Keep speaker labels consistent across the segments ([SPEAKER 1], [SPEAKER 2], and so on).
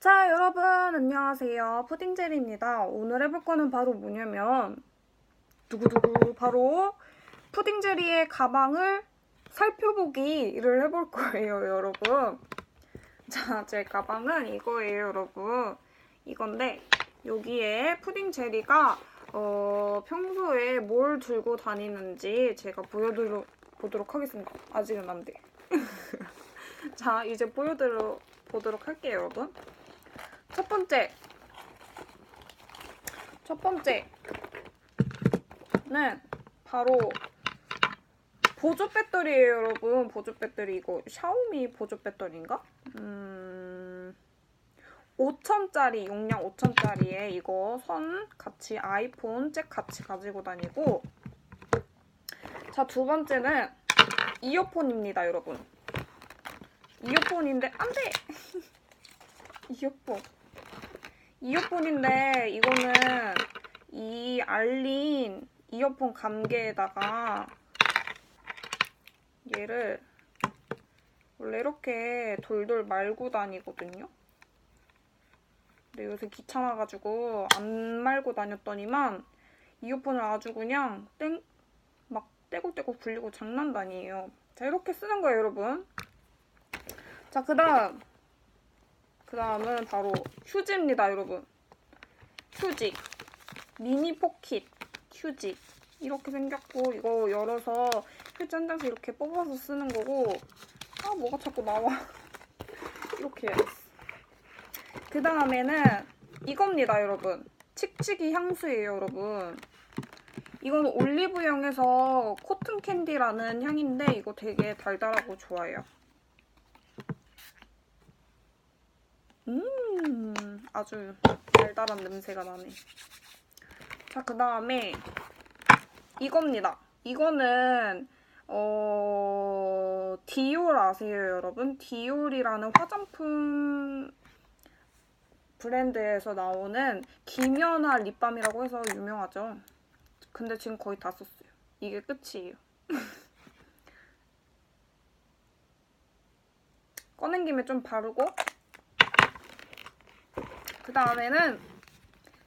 [SPEAKER 1] 자, 여러분, 안녕하세요. 푸딩젤입니다. 오늘 해볼 거는 바로 뭐냐면, 두구두구, 바로 푸딩젤리의 가방을 살펴보기를 해볼 거예요, 여러분. 자, 제 가방은 이거예요, 여러분. 이건데, 여기에 푸딩젤리가, 어, 평소에 뭘 들고 다니는지 제가 보여드리도록 하겠습니다. 아직은 안 돼. 자, 이제 보여드려 보도록 할게요, 여러분. 첫 번째. 첫 번째는 바로 보조 배터리예요, 여러분. 보조 배터리 이거 샤오미 보조 배터리인가? 음. 5천짜리 용량 5천짜리에 이거 선 같이 아이폰 잭 같이 가지고 다니고 자 두 번째는 이어폰입니다 여러분 이어폰인데 안 돼 이어폰 이어폰인데 이거는 이 알린 이어폰 감개에다가 얘를 원래 이렇게 돌돌 말고 다니거든요. 근데 요새 귀찮아가지고 안 말고 다녔더니만 이어폰을 아주 그냥 땡 막 떼굴떼굴 굴리고 장난도 아니에요. 자 이렇게 쓰는 거예요 여러분. 자, 그 다음. 그 다음은 바로 휴지입니다, 여러분. 휴지. 미니 포킷 휴지. 이렇게 생겼고, 이거 열어서 휴지 한 장씩 이렇게 뽑아서 쓰는 거고, 아, 뭐가 자꾸 나와. 이렇게. 그 다음에는 이겁니다, 여러분. 칙칙이 향수예요, 여러분. 이건 올리브영에서 코튼 캔디라는 향인데, 이거 되게 달달하고 좋아요. 음, 아주 달달한 냄새가 나네. 자, 그 다음에 이겁니다. 이거는 어 디올 아세요, 여러분? 디올이라는 화장품 브랜드에서 나오는 김연아 립밤이라고 해서 유명하죠. 근데 지금 거의 다 썼어요. 이게 끝이에요. 꺼낸 김에 좀 바르고 그 다음에는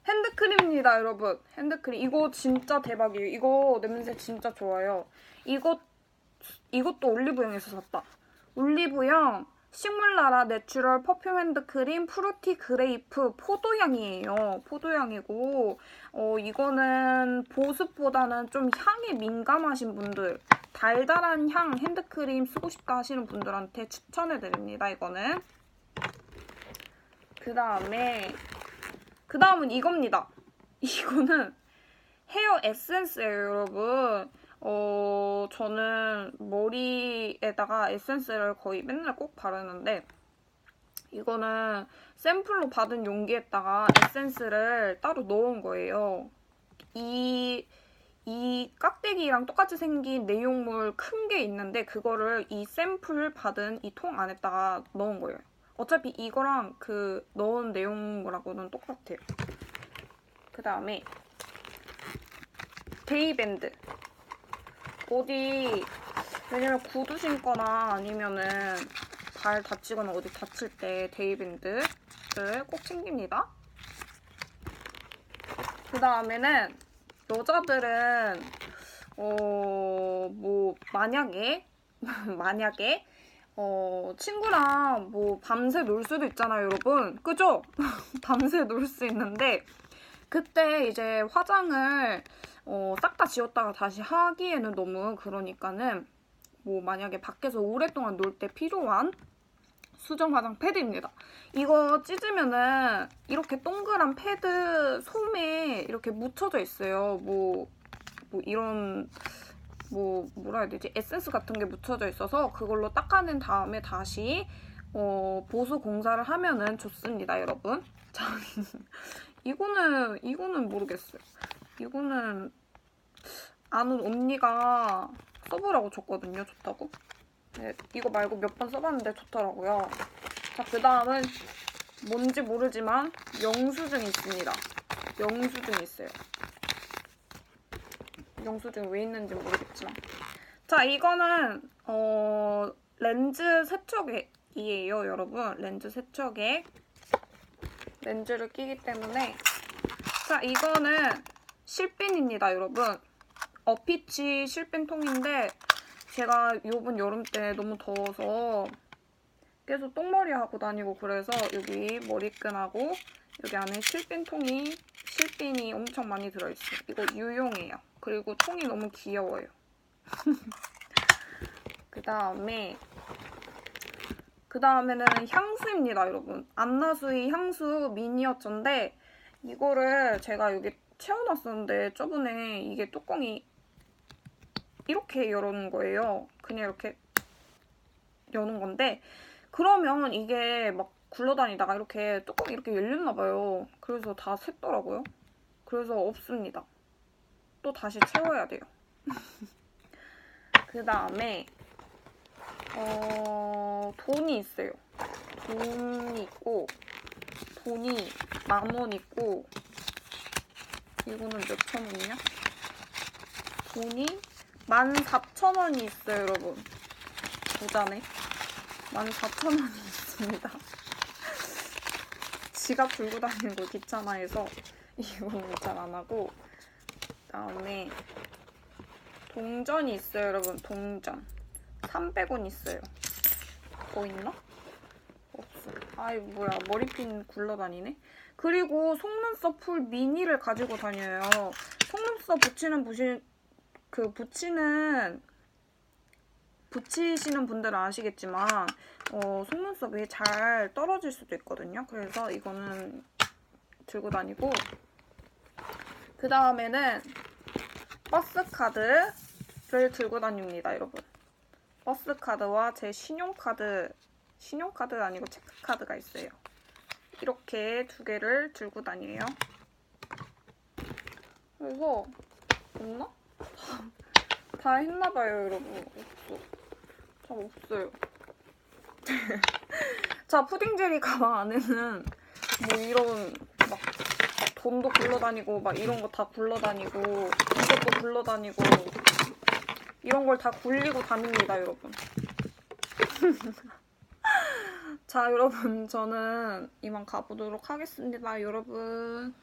[SPEAKER 1] 핸드크림입니다, 여러분. 핸드크림. 이거 진짜 대박이에요. 이거 냄새 진짜 좋아요. 이것, 이것도 올리브영에서 샀다. 올리브영 식물나라 내추럴 퍼퓸 핸드크림 프루티 그레이프 포도향이에요. 포도향이고 어, 이거는 보습보다는 좀 향에 민감하신 분들 달달한 향 핸드크림 쓰고 싶다 하시는 분들한테 추천해드립니다. 이거는 그 다음에 그 다음은 이겁니다. 이거는 헤어 에센스예요, 여러분. 어, 저는 머리에다가 에센스를 거의 맨날 꼭 바르는데 이거는 샘플로 받은 용기에다가 에센스를 따로 넣은 거예요. 이, 이 깍대기랑 똑같이 생긴 내용물 큰 게 있는데 그거를 이 샘플 받은 이 통 안에다가 넣은 거예요. 어차피 이거랑 그 넣은 내용물하고는 똑같아요. 그 다음에 데이밴드 어디 왜냐면 구두 신거나 아니면은 발 다치거나 어디 다칠 때 데이밴드를 꼭 챙깁니다. 그 다음에는 여자들은 어 뭐 만약에 만약에 어, 친구랑 뭐 밤새 놀 수도 있잖아요, 여러분. 그죠? 밤새 놀 수 있는데, 그때 이제 화장을 어, 싹 다 지웠다가 다시 하기에는 너무 그러니까는 뭐 만약에 밖에서 오랫동안 놀 때 필요한 수정 화장 패드입니다. 이거 찢으면은 이렇게 동그란 패드 솜에 이렇게 묻혀져 있어요. 뭐, 뭐 이런 뭐 뭐라 해야 되지 에센스 같은 게 묻혀져 있어서 그걸로 닦아낸 다음에 다시 어, 보수 공사를 하면은 좋습니다, 여러분. 자, 이거는 이거는 모르겠어요. 이거는 아는 언니가 써보라고 줬거든요, 좋다고. 네, 이거 말고 몇 번 써봤는데 좋더라고요. 자, 그 다음은 뭔지 모르지만 영수증이 있습니다. 영수증이 있어요. 영수증 왜 있는지 모르겠지만. 자, 이거는 어, 렌즈 세척액이에요, 여러분. 렌즈 세척액. 렌즈를 끼기 때문에 자 이거는 실핀입니다 여러분 어피치 실핀 통인데 제가 요번 여름 때 너무 더워서 계속 똥머리 하고 다니고 그래서 여기 머리끈하고 여기 안에 실핀 통이 실핀이 엄청 많이 들어있어요 이거 유용해요 그리고 통이 너무 귀여워요 그 다음에 그 다음에는 향수입니다, 여러분. 안나수의 향수 미니어처인데 이거를 제가 여기 채워놨었는데 저번에 이게 뚜껑이 이렇게 열어놓은 거예요. 그냥 이렇게 여는 건데 그러면 이게 막 굴러다니다가 이렇게 뚜껑이 이렇게 열렸나 봐요. 그래서 다 샜더라고요. 그래서 없습니다. 또 다시 채워야 돼요. 그 다음에 어, 돈이 있어요. 돈이 있고, 돈이 만 원 있고, 이거는 몇천 원이냐? 돈이 만 사천 원이 있어요, 여러분. 부자네. 만 사천 원이 있습니다. 지갑 들고 다니는 거 귀찮아해서 이거는 잘 안 하고, 그다음에 동전이 있어요, 여러분. 동전. 300원 있어요. 더 있나? 없어. 아이 뭐야 머리핀 굴러다니네. 그리고 속눈썹 풀 미니를 가지고 다녀요. 속눈썹 붙이는 부시 그 붙이는 붙이시는 분들은 아시겠지만 어, 속눈썹이 잘 떨어질 수도 있거든요. 그래서 이거는 들고 다니고 그 다음에는 버스 카드를 들고 다닙니다, 여러분. 버스 카드와 제 신용카드, 신용카드 아니고 체크카드가 있어요. 이렇게 두 개를 들고 다녀요. 그래서 없나? 다, 다 했나봐요, 여러분. 없어. 참 없어요. 자, 푸딩젤리 가방 안에는 뭐 이런 막 돈도 굴러다니고 막 이런 거 다 굴러다니고 이것도 굴러다니고 이런 걸 다 굴리고 다닙니다, 여러분. 자, 여러분, 저는 이만 가보도록 하겠습니다, 여러분.